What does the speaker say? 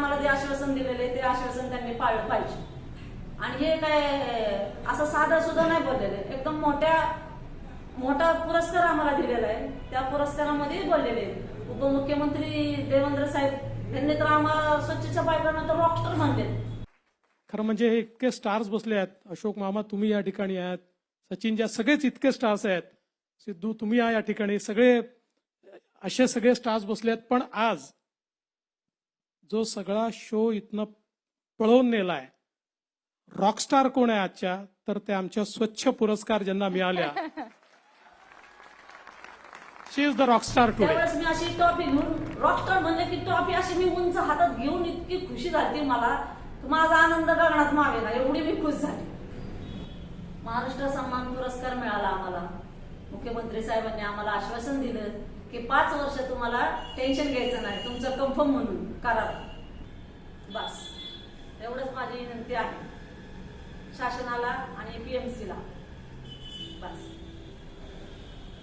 आम्हाला जे आश्वासन दिलेले ते आश्वासन त्यांनी पाळलं पाहिजे. आणि हे काय असं साधा सुद्धा नाही बोललेले. एकदम मोठ्या मोठा पुरस्कार आम्हाला दिलेला आहे. त्या पुरस्कारामध्ये बोललेले. उपमुख्यमंत्री देवेंद्र साहेब यांनी तर आम्हाला स्वच्छच्या बायकांना तर रॉकस्टर म्हणले खरं म्हणजे हे इतके स्टार्स बसले आहेत. अशोक मामा तुम्ही या ठिकाणी आहात. सचिन ज्या सगळेच इतके स्टार्स आहेत. सिद्धू तुम्ही या या ठिकाणी. सगळे असे सगळे स्टार्स बसले आहेत. पण आज जो सगळा शो इथनं पळवून नेलाय. रॉकस्टार कोण आहे आजच्या? तर ते आमच्या स्वच्छ पुरस्कार ज्यांना मिळाल्या. She is the rockstar today त्यावेळेस मी अशी टॉफी घेऊन रॉकस्टार म्हणले की टॉफी अशी मी उंच हातात घेऊन इतकी खुशी झाली मला. माझा आनंद गगनात मावेना एवढी मी खुश झाली. महाराष्ट्र सन्मान पुरस्कार मिळाला आम्हाला. मुख्यमंत्री साहेबांनी आम्हाला आश्वासन दिलं. की पाच वर्ष तुम्हाला टेन्शन घ्यायचं नाही. तुमचं कन्फर्म म्हणून करा. बस. एवढंच माझी विनंती आहे. शासनाला आणि पी एम सीला बस.